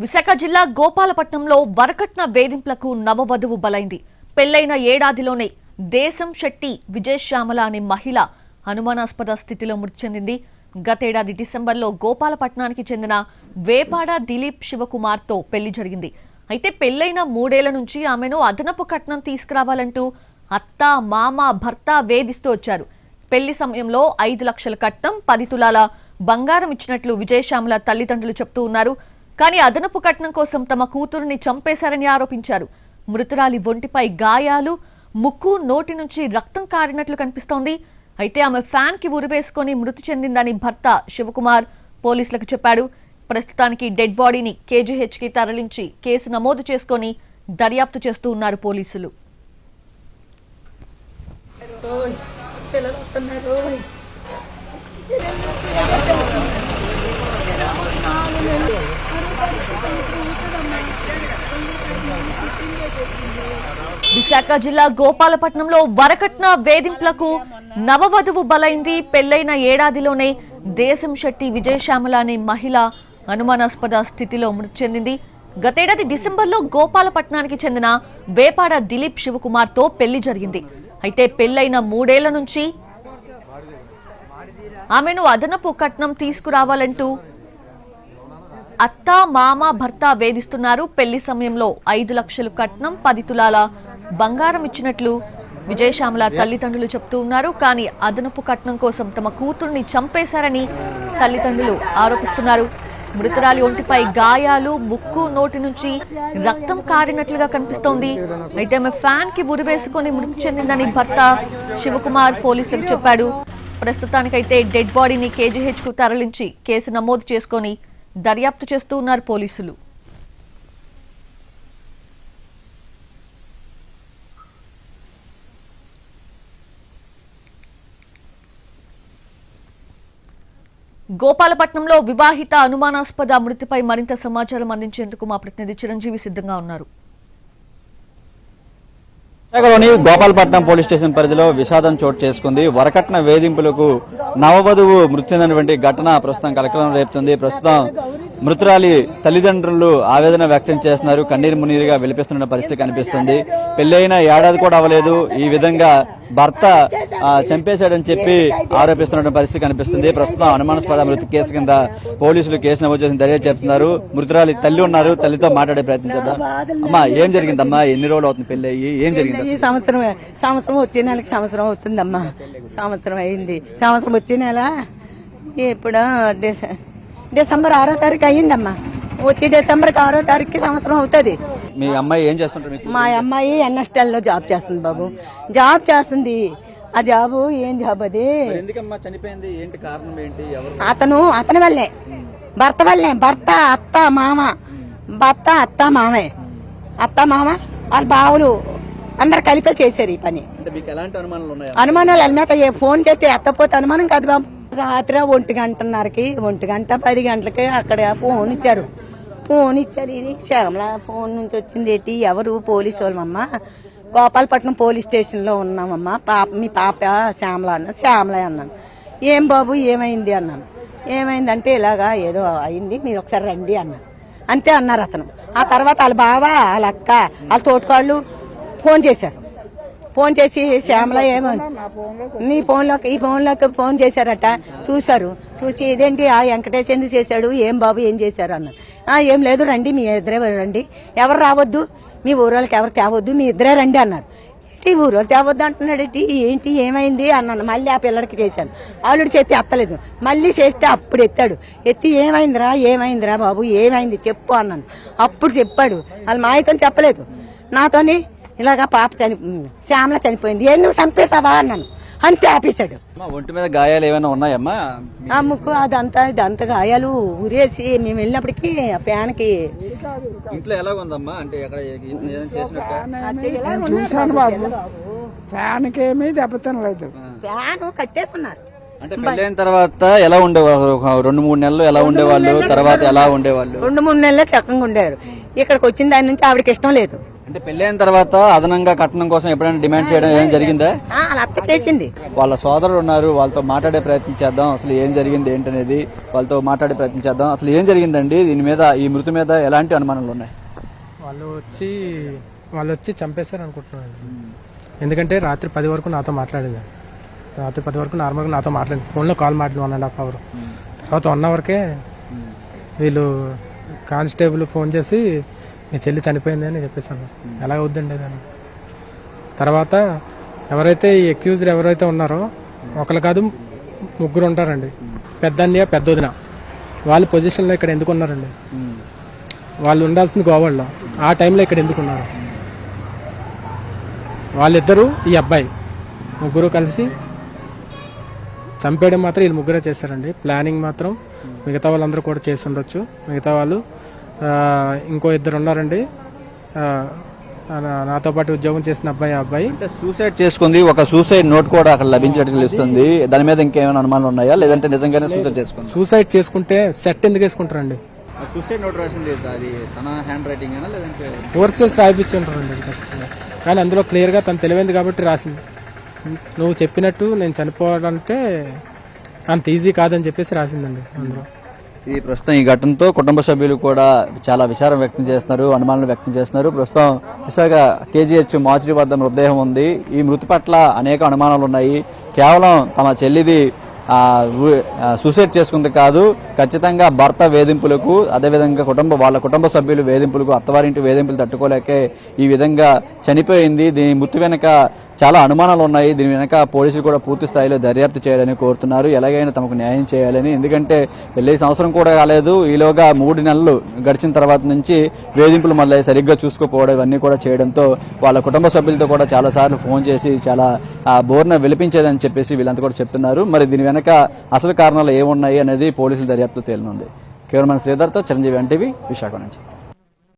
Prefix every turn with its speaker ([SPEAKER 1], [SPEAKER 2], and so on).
[SPEAKER 1] విశాఖ జిల్లా గోపాలపట్నంలో వరకట్న వేధింపులకు నవవధువు బలైంది. పెళ్ళైన ఏడాదిలోనే దేశం శెట్టి విజయశ్యామల అనే మహిళ అనుమానాస్పద స్థితిలో మృతి చెందింది. గతేడాది డిసెంబర్లో గోపాలపట్నానికి చెందిన వేపాడ దిలీప్ శివకుమార్తో పెళ్ళి జరిగింది. అయితే పెళ్ళైన మూడేళ్ళ నుంచి ఆమెను అదనపు కట్నం తీసుకురావాలంటూ అత్త మామ భర్త వేధిస్తూ వచ్చారు. పెళ్ళి సమయంలో ఐదు లక్షల కట్నం పది తులాల బంగారం ఇచ్చినట్లు విజయశ్యామల తల్లిదండ్రులు చెప్తూ ఉన్నారు. కానీ అదనపు కట్నం కోసం తమ కూతురుని చంపేశారని ఆరోపించారు. మృతురాలి ఒంటిపై గాయాలు ముక్కు నోటి నుంచి రక్తం కారినట్లు కనిపిస్తోంది. అయితే ఆమె ఫ్యాన్కి ఉరివేసుకొని మృతి చెందిందని భర్త శివకుమార్ పోలీసులకు చెప్పాడు. ప్రస్తుతానికి డెడ్ బాడీని కేజీహెచ్కి తరలించి కేసు నమోదు చేసుకొని దర్యాప్తు చేస్తూ ఉన్నారు పోలీసులు.
[SPEAKER 2] పిల్లలు
[SPEAKER 1] విశాఖ జిల్లా గోపాలపట్నంలో వరకట్న వేధింపులకు నవవధువు బలైంది. పెళ్ళైన ఏడాదిలోనే దేశం శెట్టి విజయశ్యామల అనే మహిళ అనుమానాస్పద స్థితిలో మృతి చెందింది. గతేడాది డిసెంబర్లో గోపాలపట్నానికి చెందిన వేపాడ దిలీప్ శివకుమార్తో పెళ్ళి జరిగింది. అయితే పెళ్ళైన మూడేళ్ళ నుంచి ఆమెను అదనపు కట్నం తీసుకురావాలంటూ అత్త మామ భర్త వేధిస్తున్నారు. పెళ్ళి సమయంలో ఐదు లక్షలు కట్నం పది తులాల బంగారం ఇచ్చినట్లు విజయశ్యామల తల్లిదండ్రులు చెప్తూ ఉన్నారు. కానీ అదనపు కట్నం కోసం తమ కూతుర్ని చంపేశారని తల్లిదండ్రులు ఆరోపిస్తున్నారు. మృతురాలి ఒంటిపై గాయాలు ముక్కు నోటి నుంచి రక్తం కారినట్లుగా కనిపిస్తోంది. అయితే ఆమె ఫ్యాన్కి ఉరివేసుకొని మృతి చెందిందని భర్త శివకుమార్ పోలీసులకు చెప్పాడు. ప్రస్తుతానికైతే డెడ్ బాడీని కేజీహెచ్కు తరలించి కేసు నమోదు చేసుకొని దర్యాప్తు చేస్తూ ఉన్నారు పోలీసులు. గోపాలపట్నంలో వివాహిత అనుమానాస్పద మృతిపై మరింత సమాచారం అందించేందుకు మా ప్రతినిధి చిరంజీవి సిద్ధంగా ఉన్నారు.
[SPEAKER 3] విశాఖలోని గోపాలపట్నం పోలీస్ స్టేషన్ పరిధిలో విషాదం చోటు చేసుకుంది. వరకట్న వేధింపులకు నవవధువు మృతి చెందినటువంటి ఘటన ప్రస్తుతం కలకలం రేపుతుంది. ప్రస్తుతం మృతురాలి తల్లిదండ్రులు ఆవేదన వ్యక్తం చేస్తున్నారు. కన్నీరు మున్నీరుగా విలిపిస్తున్న పరిస్థితి కనిపిస్తుంది. పెళ్ళైన ఏడాది కూడా అవ్వలేదు. ఈ విధంగా భర్త చంపేశాడని చెప్పి ఆరోపిస్తున్న పరిస్థితి కనిపిస్తుంది. ప్రస్తుతం అనుమానాస్పద మృతి కేసు కింద పోలీసులు కేసు నమోదు చేసిన దర్యాప్తు చెప్తున్నారు. మృతురాలి తల్లి ఉన్నారు. తల్లితో మాట్లాడే ప్రయత్నం చేద్దాం. అమ్మా ఏం జరిగిందమ్మా? ఎన్ని రోజులు అవుతుంది పెళ్ళి అయ్యి ఏం జరిగింది
[SPEAKER 2] ఈ సంవత్సరం సంవత్సరం వచ్చే నెలకి సంవత్సరం అవుతుందమ్మా. సంవత్సరం అయింది. సంవత్సరం వచ్చే నెల ఇప్పుడు డిస- డిసెంబర్ ఆరో తారీఖు అయ్యిందమ్మా. వచ్చే డిసెంబర్కి ఆరో తారీఖుకి సంవత్సరం అవుతుంది.
[SPEAKER 3] మీ అమ్మాయి ఏం చేస్తుంటారు
[SPEAKER 2] మా అమ్మాయి ఎన్ఎస్టెల్లో జాబ్ చేస్తుంది బాబు. జాబ్ చేస్తుంది. ఆ జాబు ఏం జాబ్ అది?
[SPEAKER 3] చనిపోయింది? ఏంటి కారణం ఏంటి?
[SPEAKER 2] అతను అతని వల్లే. భర్త వల్లే. భర్త అత్త మామ. భర్త అత్త మామే. అత్త మామ వాళ్ళ బావులు అందరు కలిపే చేశారు ఈ పని.
[SPEAKER 3] అనుమానాలు
[SPEAKER 2] అన్నమాట ఏ ఫోన్ చేస్తే ఎత్తపోతే అనుమానం కాదు బాబు. రాత్రి ఒంటి గంటన్నరకి ఒంటి గంట పది గంటలకి అక్కడ ఫోన్ ఇచ్చారు. ఫోన్ ఇచ్చారు. ఇది శ్యామల ఫోన్ నుంచి వచ్చింది ఏంటి? ఎవరు? పోలీసు వాళ్ళమమ్మ గోపాలపట్నం పోలీస్ స్టేషన్లో ఉన్నామమ్మా పాప మీ పాప శ్యామల అన్న శ్యామల అన్నాను. ఏం బాబు? ఏమైంది? అన్నాను. ఏమైందంటే ఇలాగా ఏదో అయింది. మీరు ఒకసారి రండి అన్నాను. అంతే అన్నారు అతను. ఆ తర్వాత వాళ్ళ బావ వాళ్ళ అక్క వాళ్ళ తోటకాళ్ళు ఫోన్ చేశారు. ఫోన్ చేసి శ్యామల ఏమో నీ ఫోన్లోకి ఈ ఫోన్లోకి ఫోన్ చేశారట చూశారు. చూసి ఇదేంటి ఆ వెంకటేష్ ఎందుకు చేశాడు? ఏం బాబు ఏం చేశారు? అన్నారు. "ఆ, ఏం లేదు రండి మీ ఇద్దరే రండి. ఎవరు రావద్దు? మీ ఊరోళ్ళకి ఎవరు తేవద్దు? మీ ఇద్దరే రండి అన్నారు. ఏంటి ఊరోళ్ళు తేవద్దు అంటున్నాడు ఏంటి? ఏంటి ఏమైంది? అన్నాను. మళ్ళీ ఆ పిల్లడికి చేశాను. ఆల్రెడీ చేతి ఎత్తలేదు. మళ్ళీ చేస్తే అప్పుడు ఎత్తాడు. ఎత్తి ఏమైందిరా ఏమైందిరా బాబు? ఏమైంది? చెప్పు అన్నాను. అప్పుడు చెప్పాడు. వాళ్ళు మాయతో చెప్పలేదు. నాతోని ఇలాగా పాప చని శ్యామల చనిపోయింది. ఏం నువ్వు చంపేశావా అన్నాను. అంతే ఆపేశాడు.
[SPEAKER 3] అమ్మా, ఒంటి మీద గాయాలు ఏమైనా ఉన్నాయమ్మా?
[SPEAKER 2] ఆ ముక్కు అదంతా ఇదంతా గాయాలు ఉరేసి మేము వెళ్ళినప్పటికీ ఆ ఫ్యాన్కి
[SPEAKER 3] ఇంట్లో ఎలా ఉందమ్మా? అంటే ఎక్కడ
[SPEAKER 4] చూశాను బాబు ఫ్యాన్కి ఏమీ దెబ్బతినలేదు
[SPEAKER 2] ఫ్యాన్ కట్టేస్తున్నారు.
[SPEAKER 3] అంటే పెళ్ళైన తర్వాత ఎలా ఉండేవారు? రెండు మూడు నెలలు ఎలా ఉండేవాళ్ళు? తర్వాత ఎలా ఉండేవాళ్ళు?
[SPEAKER 2] రెండు మూడు నెలలే చక్కగా ఉండేవారు. ఇక్కడికి వచ్చిన దాని నుంచి ఆవిడకి ఇష్టం లేదు.
[SPEAKER 3] అంటే పెళ్ళైన తర్వాత అదనంగా కట్నం కోసం ఎప్పుడైనా డిమాండ్ చేయడం ఏం జరిగిందా?
[SPEAKER 2] ఆ, వాళ్ళ అత్త చేసింది
[SPEAKER 3] వాళ్ళ సోదరులు ఉన్నారు వాళ్ళతో మాట్లాడే ప్రయత్నం చేద్దాం అసలు ఏం జరిగింది ఏంటనేది వాళ్ళతో మాట్లాడే ప్రయత్నం చేద్దాం. అసలు ఏం జరిగిందండి? దీని మీద ఈ మృతి మీద ఎలాంటి అనుమానాలు ఉన్నాయి?
[SPEAKER 5] వాళ్ళు వచ్చి వాళ్ళు వచ్చి చంపేశారు అనుకుంటున్నాను ఎందుకంటే రాత్రి పది వరకు నాతో మాట్లాడింది. రాత్రి పది వరకు నార్మల్గా నాతో మాట్లాడింది. ఫోన్లో కాల్ మాట్లాడి వన్ అండ్ హాఫ్ అవర్ తర్వాత వన్ అవర్కే వీళ్ళు కానిస్టేబుల్ ఫోన్ చేసి మీ చెల్లి చనిపోయింది అని చెప్పేసాను ఎలా అవుద్దండి దాన్ని తర్వాత ఎవరైతే ఈ అక్యూజ్డ్ ఎవరైతే ఉన్నారో ఒకరు కాదు ముగ్గురు ఉంటారండి. పెద్ద అన్నయ్య పెద్ద వదిన వాళ్ళ పొజిషన్లో ఇక్కడ ఎందుకు ఉన్నారండి? వాళ్ళు ఉండాల్సింది గోవాలో ఆ టైంలో ఇక్కడ ఎందుకు ఉన్నారు? వాళ్ళిద్దరూ ఈ అబ్బాయి ముగ్గురు కలిసి చంపేయడం మాత్రం వీళ్ళు ముగ్గురే చేశారండి. ప్లానింగ్ మాత్రం మిగతా వాళ్ళందరూ కూడా చేసి ఉండొచ్చు. మిగతా వాళ్ళు ఇంకో ఇద్దరు ఉన్నారండి. నాతో పాటు ఉద్యోగం చేసిన అబ్బాయి అబ్బాయి.
[SPEAKER 3] అంటే సూసైడ్ చేసుకుంది. ఒక సూసైడ్ నోట్ కూడా అక్కడ లభించినట్టు తెలుస్తుంది. దాని మీద ఇంకేమైనా అనుమానాలు ఉన్నాయా? లేదంటే నిజంగానే సూసైడ్ చేసుకుంది?
[SPEAKER 5] సూసైడ్ చేసుకుంటే సెట్ ఎందుకు వేసుకుంటారండి?
[SPEAKER 3] సూసైడ్ నోట్ రాసింది అది తన హ్యాండ్ రైటింగ్ లేదంటే?
[SPEAKER 5] ఫోర్సెస్ రాయిపించి ఉంటారండి ఖచ్చితంగా. కానీ అందులో క్లియర్గా తను తెలివైంది కాబట్టి రాసింది. నువ్వు చెప్పినట్టు నేను చనిపోవాలంటే అంత ఈజీ కాదని చెప్పేసి రాసిందండి అందులో.
[SPEAKER 3] ఈ ప్రస్తుతం ఈ ఘటనతో కుటుంబ సభ్యులు కూడా చాలా విచారం వ్యక్తం చేస్తున్నారు అనుమానాలు వ్యక్తం చేస్తున్నారు. ప్రస్తుతం విశాఖ కేజీహెచ్ మాచురి వద్ద మృతదేహం ఉంది. ఈ మృతి పట్ల అనేక అనుమానాలు ఉన్నాయి. కేవలం తమ చెల్లిది సూసైడ్ చేసుకుంది కాదు ఖచ్చితంగా భర్త వేధింపులకు అదేవిధంగా కుటుంబ వాళ్ళ కుటుంబ సభ్యులు వేధింపులకు అత్తవారింటి వేధింపులు తట్టుకోలేకే ఈ విధంగా చనిపోయింది. దీని మృతి వెనక చాలా అనుమానాలు ఉన్నాయి. దీని వెనక పోలీసులు కూడా పూర్తి స్థాయిలో దర్యాప్తు చేయాలని కోరుతున్నారు. ఎలాగైనా తమకు న్యాయం చేయాలని. ఎందుకంటే వెళ్ళే సంవత్సరం కూడా కాలేదు. ఈలోగా మూడు నెలలు గడిచిన తర్వాత నుంచి వేధింపులు మళ్ళీ సరిగ్గా చూసుకోకపోవడం ఇవన్నీ కూడా చేయడంతో వాళ్ళ కుటుంబ సభ్యులతో కూడా చాలా సార్లు ఫోన్ చేసి చాలా ఆ, బోర్న విలిపించేదని చెప్పేసి వీళ్ళంతా కూడా చెప్తున్నారు. మరి దీని వెనక అసలు కారణాలు ఏమున్నాయి అనేది పోలీసుల దర్యాప్తు తేలనుంది. కేవలం శ్రీధర్తో చిరంజీవి ఎన్టీవీ విశాఖ నుంచి.